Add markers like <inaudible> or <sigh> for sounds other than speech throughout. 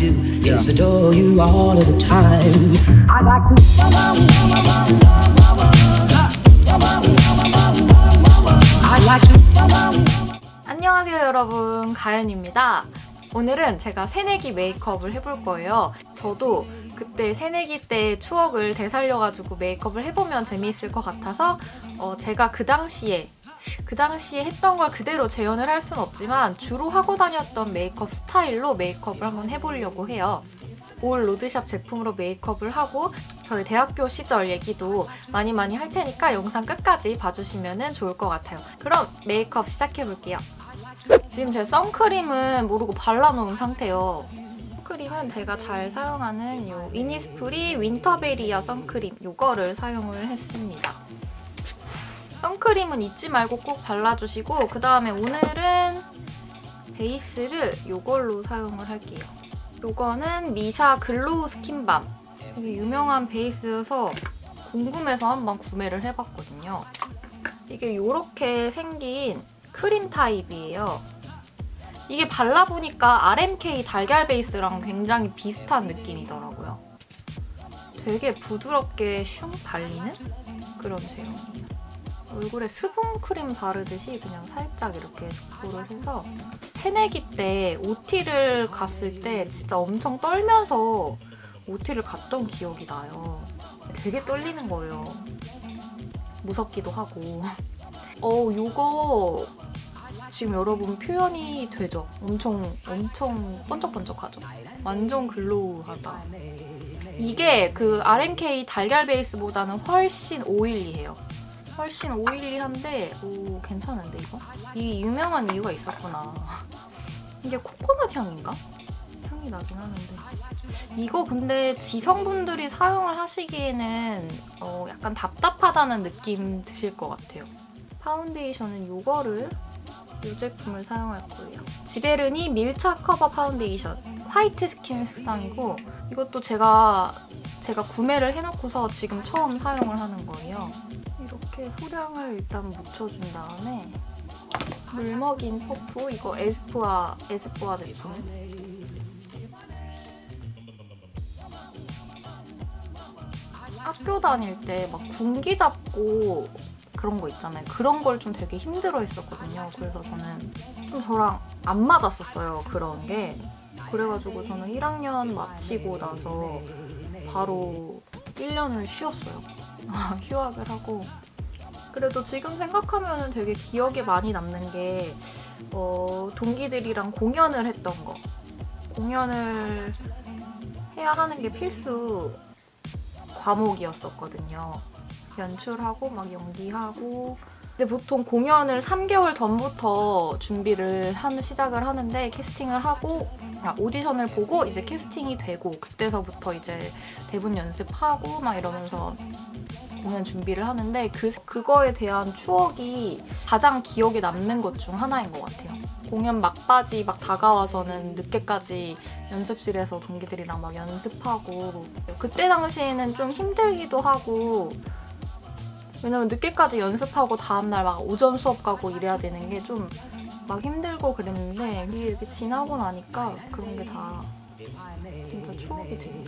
do is adore you all of the time. I like to. I like to. 안녕하세요 여러분 가연입니다 오늘은 제가 새내기 메이크업을 해볼 거예요 저도 그때 새내기 때 추억을 되살려가지고 메이크업을 해보면 재미있을 것 같아서 어, 제가 그 당시에 그 당시에 했던 걸 그대로 재현을 할 수는 없지만 주로 하고 다녔던 메이크업 스타일로 메이크업을 한번 해보려고 해요 올 로드샵 제품으로 메이크업을 하고 저희 대학교 시절 얘기도 많이 많이 할 테니까 영상 끝까지 봐주시면 좋을 것 같아요. 그럼 메이크업 시작해볼게요. 지금 제 선크림은 모르고 발라놓은 상태예요. 선크림은 제가 잘 사용하는 이 이니스프리 윈터베리아 선크림 이거를 사용을 했습니다. 선크림은 잊지 말고 꼭 발라주시고 그 다음에 오늘은 베이스를 이걸로 사용을 할게요. 이거는 미샤 글로우 스킨밤. 되게 유명한 베이스여서 궁금해서 한번 구매를 해봤거든요. 이게 이렇게 생긴 크림 타입이에요. 이게 발라보니까 RMK 달걀 베이스랑 굉장히 비슷한 느낌이더라고요. 되게 부드럽게 슝 발리는 그런 제형이에요. 얼굴에 수분크림 바르듯이 그냥 살짝 이렇게 도를 해서 새내기 때 OT를 갔을 때 진짜 엄청 떨면서 OT를 갔던 기억이 나요. 되게 떨리는 거예요. 무섭기도 하고. <laughs> 어, 이거 지금 여러분 표현이 되죠? 엄청 엄청 번쩍번쩍하죠? 완전 글로우하다. 이게 그 RMK 달걀 베이스보다는 훨씬 오일리해요. 훨씬 오일리한데 오 괜찮은데 이거? 이 유명한 이유가 있었구나. <laughs> 이게 코코넛 향인가? 향이 나긴 하는데 이거 근데 지성분들이 사용을 하시기에는 어, 약간 답답하다는 느낌 드실 것 같아요. 파운데이션은 이거를 이 제품을 사용할 거예요. 지베르니 밀착 커버 파운데이션 화이트 스킨 색상이고 이것도 제가 제가 구매를 해놓고서 지금 처음 사용을 하는 거예요. 이렇게 소량을 일단 묻혀준 다음에 물 먹인 퍼프 이거 에스쁘아 에스쁘아 제품 학교 다닐 때 막 군기 잡고 그런 거 있잖아요. 그런 걸 좀 되게 힘들어 했었거든요. 그래서 저는 좀 저랑 안 맞았었어요. 그런 게. 그래가지고 저는 1학년 마치고 나서 바로 1년을 쉬었어요. <laughs> 휴학을 하고. 그래도 지금 생각하면 되게 기억에 많이 남는 게 어, 동기들이랑 공연을 했던 거. 공연을 해야 하는 게 필수 과목이었었거든요. 연출하고 막 연기하고 이제 보통 공연을 3개월 전부터 준비를 하는 시작을 하는데 캐스팅을 하고 아, 오디션을 보고 이제 캐스팅이 되고 그때서부터 이제 대본 연습하고 막 이러면서 공연 준비를 하는데 그 그거에 대한 추억이 가장 기억에 남는 것 중 하나인 것 같아요. 공연 막바지 막 다가와서는 늦게까지 연습실에서 동기들이랑 막 연습하고 그때 당시에는 좀 힘들기도 하고 왜냐면 늦게까지 연습하고 다음날 막 오전 수업 가고 이래야 되는 게 좀 막 힘들고 그랬는데 이게 이렇게 지나고 나니까 그런 게 다 진짜 추억이 되고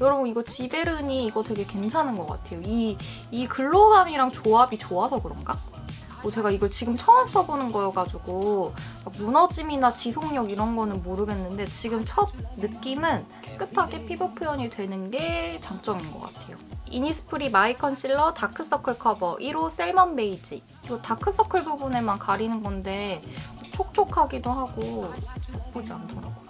여러분 이거 지베르니 이거 되게 괜찮은 것 같아요. 이, 이 글로감이랑 조합이 좋아서 그런가? 뭐 제가 이걸 지금 처음 써보는 거여가지고 무너짐이나 지속력 이런 거는 모르겠는데 지금 첫 느낌은 깨끗하게 피부 표현이 되는 게 장점인 것 같아요. 이니스프리 마이 컨실러 다크서클 커버 1호 셀먼 베이지. 이거 다크서클 부분에만 가리는 건데 촉촉하기도 하고 나쁘지 않더라고요.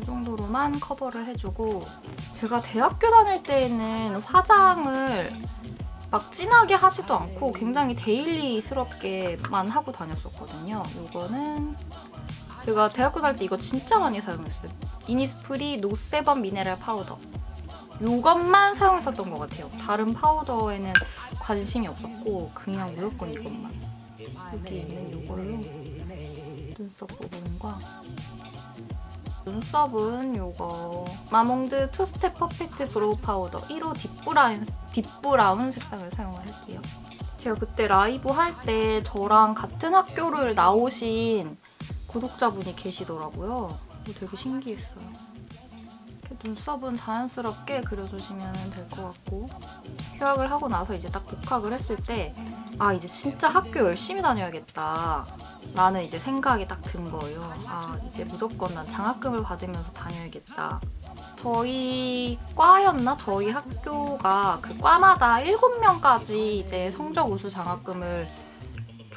이 정도로만 커버를 해주고 제가 대학교 다닐 때에는 화장을 막 진하게 하지도 않고 굉장히 데일리스럽게만 하고 다녔었거든요. 이거는 제가 대학교 다닐 때 이거 진짜 많이 사용했어요. 이니스프리 노세범 미네랄 파우더. 이것만 사용했었던 것 같아요. 다른 파우더에는 관심이 없었고 그냥 무조건 이것만. 여기 있는 이걸로 눈썹 부분과 눈썹은 요거 마몽드 투스텝 퍼펙트 브로우 파우더 1호 딥브라운, 딥브라운 색상을 사용을 할게요. 제가 그때 라이브 할 때 저랑 같은 학교를 나오신 구독자분이 계시더라고요. 되게 신기했어요. 눈썹은 자연스럽게 그려주시면 될 것 같고 휴학을 하고 나서 이제 딱 복학을 했을 때 아 이제 진짜 학교 열심히 다녀야겠다 라는 이제 생각이 딱 든 거예요. 아 이제 무조건 난 장학금을 받으면서 다녀야겠다. 저희 과였나? 저희 학교가 그 과마다 7명까지 이제 성적 우수 장학금을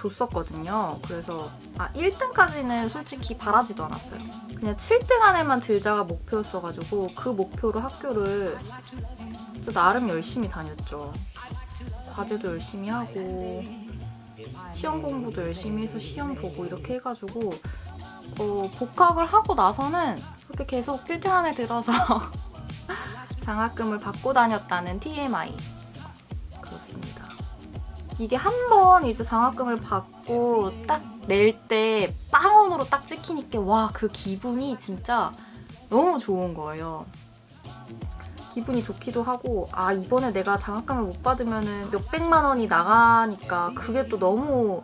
줬었거든요. 그래서 아 1등까지는 솔직히 바라지도 않았어요. 그냥 7등 안에만 들자가 목표였어가지고 그 목표로 학교를 진짜 나름 열심히 다녔죠. 과제도 열심히 하고 시험 공부도 열심히 해서 시험 보고 이렇게 해가지고 어, 복학을 하고 나서는 그렇게 계속 7등 안에 들어서 <laughs> 장학금을 받고 다녔다는 TMI. 이게 한 번 이제 장학금을 받고 딱 낼 때 빵원으로 딱 찍히니까 와 그 기분이 진짜 너무 좋은 거예요. 기분이 좋기도 하고 아 이번에 내가 장학금을 못 받으면 몇백만 원이 나가니까 그게 또 너무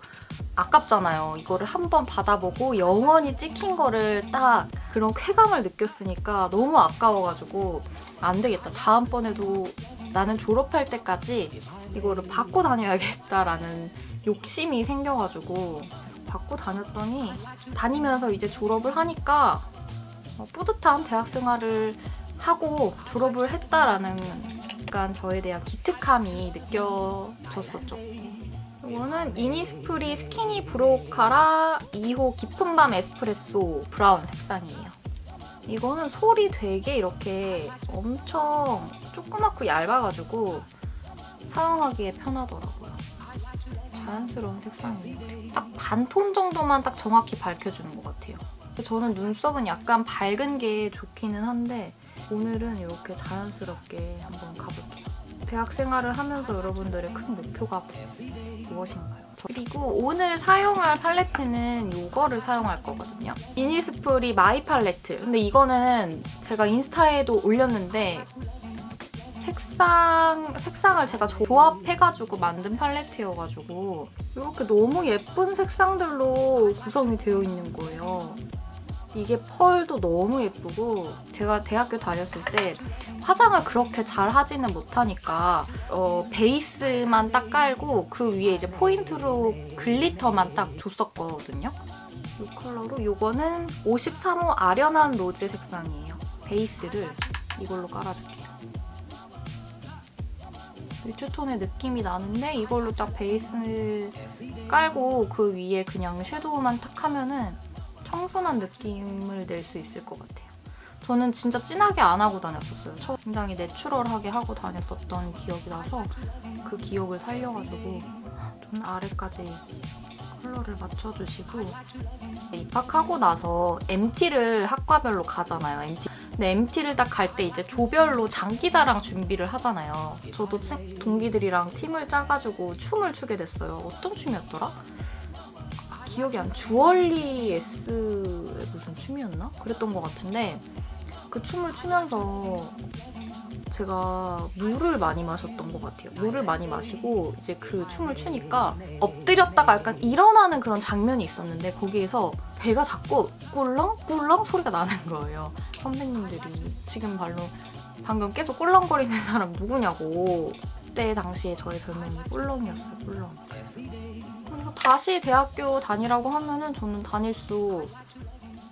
아깝잖아요. 이거를 한 번 받아보고 영원히 찍힌 거를 딱 그런 쾌감을 느꼈으니까 너무 아까워가지고 안 되겠다. 다음번에도 나는 졸업할 때까지 이거를 받고 다녀야겠다라는 욕심이 생겨가지고 받고 다녔더니 다니면서 이제 졸업을 하니까 어, 뿌듯한 대학 생활을 하고 졸업을 했다라는 약간 저에 대한 기특함이 느껴졌었죠. 이거는 이니스프리 스키니 브로카라 2호 깊은 밤 에스프레소 브라운 색상이에요. 이거는 솔이 되게 이렇게 엄청 조그맣고 얇아가지고 사용하기에 편하더라고요. 자연스러운 색상이에요. 딱 반 톤 정도만 딱 정확히 밝혀주는 것 같아요. 저는 눈썹은 약간 밝은 게 좋기는 한데 오늘은 이렇게 자연스럽게 한번 가볼게요. 대학 생활을 하면서 여러분들의 큰 목표가 무엇인가요? 그리고 오늘 사용할 팔레트는 이거를 사용할 거거든요. 이니스프리 마이 팔레트. 근데 이거는 제가 인스타에도 올렸는데 색상, 색상을 제가 조합해가지고 만든 팔레트여가지고 이렇게 너무 예쁜 색상들로 구성이 되어 있는 거예요. 이게 펄도 너무 예쁘고 제가 대학교 다녔을 때 화장을 그렇게 잘 하지는 못하니까 어, 베이스만 딱 깔고 그 위에 이제 포인트로 글리터만 딱 줬었거든요. 이 컬러로 이거는 53호 아련한 로즈 색상이에요. 베이스를 이걸로 깔아줄게요. 뮤트톤의 느낌이 나는데 이걸로 딱 베이스 깔고 그 위에 그냥 섀도우만 탁 하면은 청순한 느낌을 낼 수 있을 것 같아요. 저는 진짜 진하게 안 하고 다녔었어요. 굉장히 내추럴하게 하고 다녔었던 기억이 나서 그 기억을 살려가지고 눈 아래까지 컬러를 맞춰주시고 입학하고 나서 MT를 학과별로 가잖아요. MT. 근데 MT를 딱 갈 때 이제 조별로 장기자랑 준비를 하잖아요. 저도 동기들이랑 팀을 짜가지고 춤을 추게 됐어요. 어떤 춤이었더라? 기억이 안 주얼리 S의 무슨 춤이었나? 그랬던 것 같은데 그 춤을 추면서 제가 물을 많이 마셨던 것 같아요. 물을 많이 마시고 이제 그 춤을 추니까 엎드렸다가 약간 일어나는 그런 장면이 있었는데 거기에서 배가 자꾸 꿀렁꿀렁 소리가 나는 거예요. 선배님들이 지금 발로 방금 계속 꿀렁거리는 사람 누구냐고 그때 당시에 저의 별명이 꿀렁이었어요. 꿀렁. 다시 대학교 다니라고 하면은 저는 다닐 수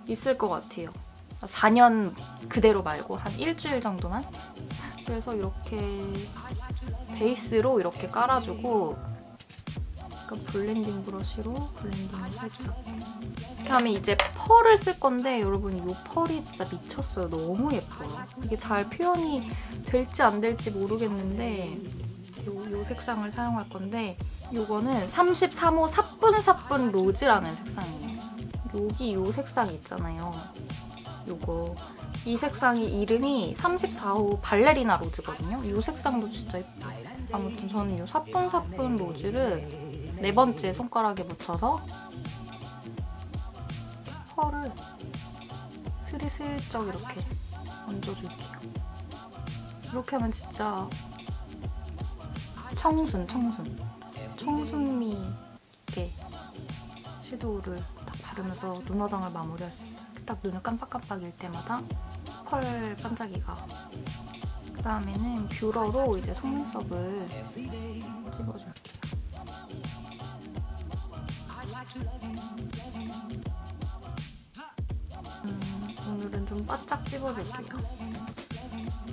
있을 것 같아요. 4년 그대로 말고 한 일주일 정도만? 그래서 이렇게 베이스로 이렇게 깔아주고 약간 블렌딩 브러쉬로 블렌딩을 살짝 하면 이제 펄을 쓸 건데 여러분 이 펄이 진짜 미쳤어요. 너무 예뻐요. 이게 잘 표현이 될지 안 될지 모르겠는데 요, 요 색상을 사용할 건데 이거는 33호 사뿐사뿐 로즈라는 색상이에요. 여기 요 색상 있잖아요. 요거 이 색상이 이름이 34호 발레리나 로즈거든요. 이 색상도 진짜 예뻐요. 아무튼 저는 이 사뿐사뿐 로즈를 네 번째 손가락에 묻혀서 펄을 스리슬쩍 이렇게 얹어줄게요. 이렇게 하면 진짜 청순, 청순. 청순미 있게 섀도우를 딱 바르면서 눈화장을 마무리할 수 있어요. 딱 눈을 깜빡깜빡일 때마다 펄 반짝이가. 그 다음에는 뷰러로 이제 속눈썹을 찍어줄게요. 음, 오늘은 좀 바짝 찍어줄게요.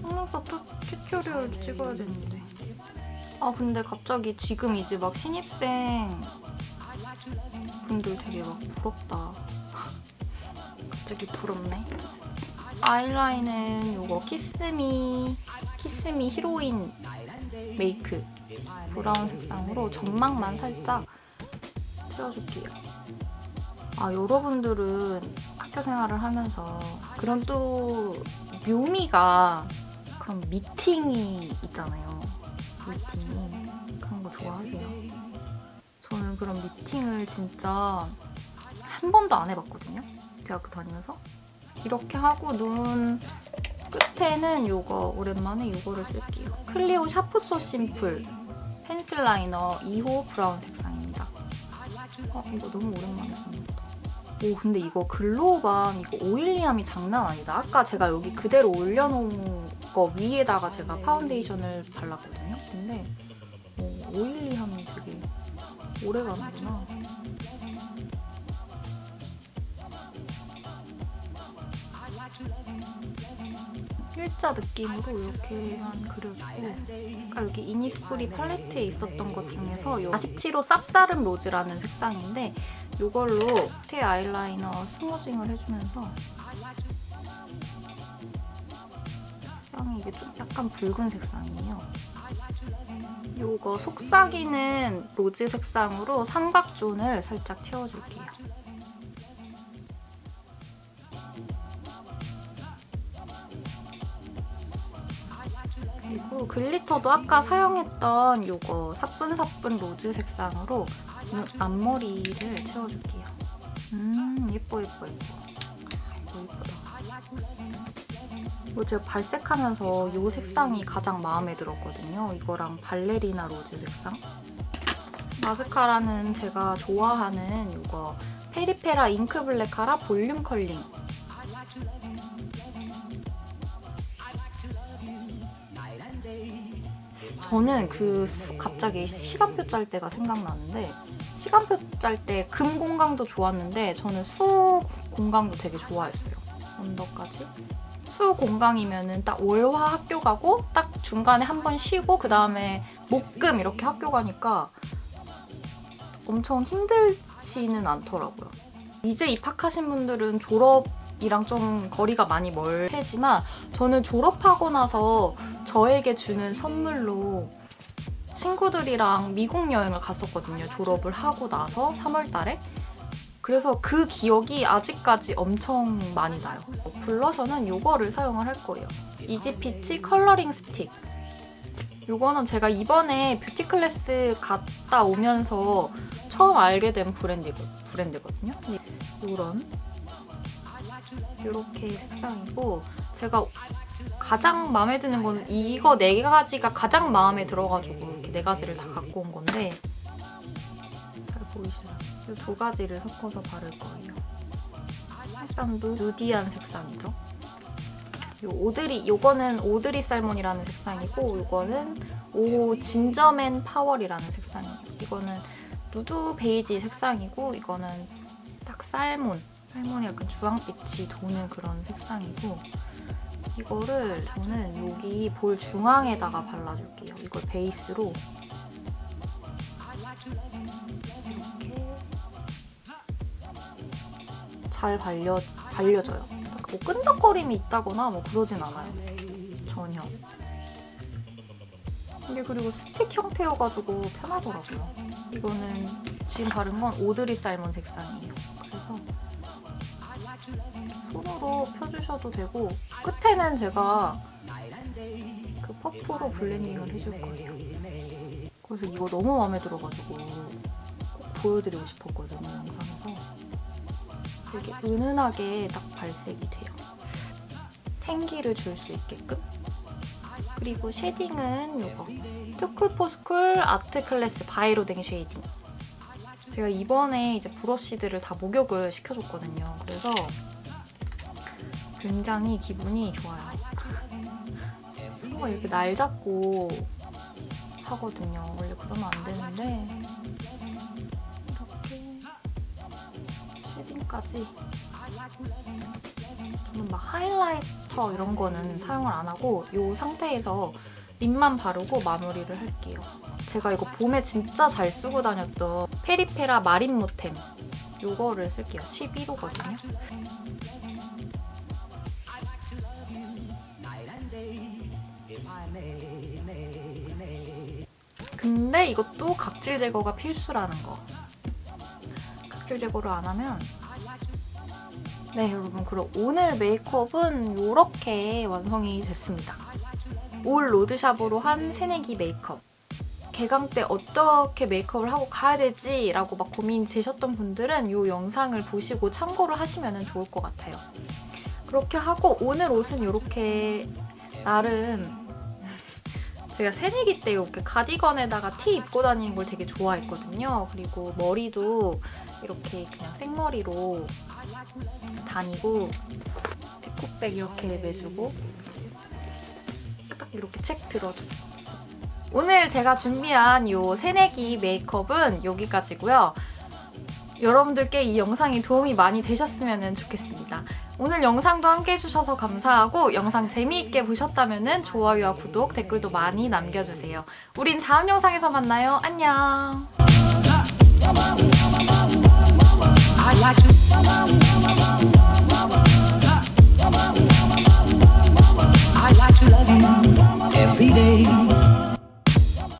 속눈썹 튜- 튜토리얼도 찍어야 되는데. 아 근데 갑자기 지금 이제 막 신입생 분들 되게 막 부럽다. 갑자기 부럽네. 아이라인은 요거 키스미 키스미 히로인 메이크 브라운 색상으로 점막만 살짝 채워줄게요. 아 여러분들은 학교 생활을 하면서 그런 또 묘미가 그런 미팅이 있잖아요. 미팅 좋아하세요? 저는 그런 미팅을 진짜 한 번도 안 해봤거든요. 대학교 다니면서 이렇게 하고 눈 끝에는 이거 오랜만에 이거를 쓸게요. 클리오 샤프소 심플 펜슬 라이너 2호 브라운 색상입니다. 어 이거 너무 오랜만에 쓰는 거다. 오 근데 이거 글로우밤 이거 오일리함이 장난 아니다. 아까 제가 여기 그대로 올려놓은 거 위에다가 제가 파운데이션을 발랐거든요. 근데 오, 오일리함이 되게 오래 가는구나. 일자 느낌으로 이렇게만 그려주고 아까 여기 이니스프리 팔레트에 있었던 것 중에서 47호 쌉싸름 로즈라는 색상인데 이걸로 테 아이라이너 스무징을 해주면서 색상이 이게 좀 약간 붉은 색상이에요. 요거 속삭이는 로즈 색상으로 삼각존을 살짝 채워줄게요. 그리고 글리터도 아까 사용했던 요거 사뿐사뿐 로즈 색상으로 눈 앞머리를 채워줄게요. 음 예뻐 예뻐 예뻐. 이거 예쁘다. 이거 제가 발색하면서 이 색상이 가장 마음에 들었거든요. 이거랑 발레리나 로즈 색상. 마스카라는 제가 좋아하는 이거 페리페라 잉크 블랙 카라 볼륨 컬링. 저는 그 수- 갑자기 시간표 짤 때가 생각나는데 시간표 짤 때 금 공강도 좋았는데 저는 수 공강도 되게 좋아했어요. 언더까지. 수 공강이면은 딱 월화 학교 가고 딱 중간에 한 번 쉬고 그 다음에 목금 이렇게 학교 가니까 엄청 힘들지는 않더라고요. 이제 입학하신 분들은 졸업이랑 좀 거리가 많이 멀지만 저는 졸업하고 나서 저에게 주는 선물로 친구들이랑 미국 여행을 갔었거든요. 졸업을 하고 나서 3월 달에. 그래서 그 기억이 아직까지 엄청 많이 나요. 어, 블러셔는 이거를 사용을 할 거예요. 이지피치 컬러링 스틱. 이거는 제가 이번에 뷰티 클래스 갔다 오면서 처음 알게 된 브랜드, 브랜드거든요. 이런 이렇게 색상이고 제가 가장 마음에 드는 건 이거 네 가지가 가장 마음에 들어가지고 이렇게 네 가지를 다 갖고 온 건데 잘 보이시나요? 이두 가지를 섞어서 바를 거예요. 누, 누디한 색상이죠. 요 오드리, 요거는 오드리 살몬이라는 색상이고 요거는 오 진저맨 파월이라는 색상이에요. 이거는 누드 베이지 색상이고 이거는 딱 살몬, 살몬이 약간 주황빛이 도는 그런 색상이고 이거를 저는 여기 볼 중앙에다가 발라줄게요. 이걸 베이스로 잘 발려, 발려져요. 뭐 끈적거림이 있다거나 뭐 그러진 않아요. 전혀. 이게 그리고 스틱 형태여가지고 편하더라고요. 이거는 지금 바른 건 오드리 살몬 색상이에요. 그래서 손으로 펴주셔도 되고 끝에는 제가 그 퍼프로 블렌딩을 해줄 거예요. 그래서 이거 너무 마음에 들어가지고 꼭 보여드리고 싶었거든요. 되게 은은하게 딱 발색이 돼요. 생기를 줄 수 있게끔. 그리고 쉐딩은 이거 투쿨포스쿨 아트 클래스 바이로댕 쉐이딩. 제가 이번에 이제 브러쉬들을 다 목욕을 시켜줬거든요. 그래서 굉장히 기분이 좋아요. 한번 이렇게 날 잡고 하거든요. 원래 그러면 안 되는데 쉐딩까지 저는 막 하이라이터 이런 거는 사용을 안 하고 이 상태에서 립만 바르고 마무리를 할게요. 제가 이거 봄에 진짜 잘 쓰고 다녔던 페리페라 마린모템 이거를 쓸게요. 11호거든요. 근데 이것도 각질 제거가 필수라는 거. 각질 제거를 안 하면 네 여러분 그럼 오늘 메이크업은 이렇게 완성이 됐습니다. 올 로드샵으로 한 새내기 메이크업. 개강 때 어떻게 메이크업을 하고 가야 되지? 라고 막 고민이 되셨던 분들은 이 영상을 보시고 참고를 하시면 좋을 것 같아요. 그렇게 하고 오늘 옷은 이렇게 나름 <laughs> 제가 새내기 때 이렇게 가디건에다가 티 입고 다니는 걸 되게 좋아했거든요. 그리고 머리도 이렇게 그냥 생머리로 다니고 피코백 이렇게 매주고 딱 이렇게 책 들어주고 오늘 제가 준비한 이 새내기 메이크업은 여기까지고요. 여러분들께 이 영상이 도움이 많이 되셨으면 좋겠습니다. 오늘 영상도 함께 해주셔서 감사하고 영상 재미있게 보셨다면 좋아요와 구독, 댓글도 많이 남겨주세요. 우린 다음 영상에서 만나요. 안녕! Every day.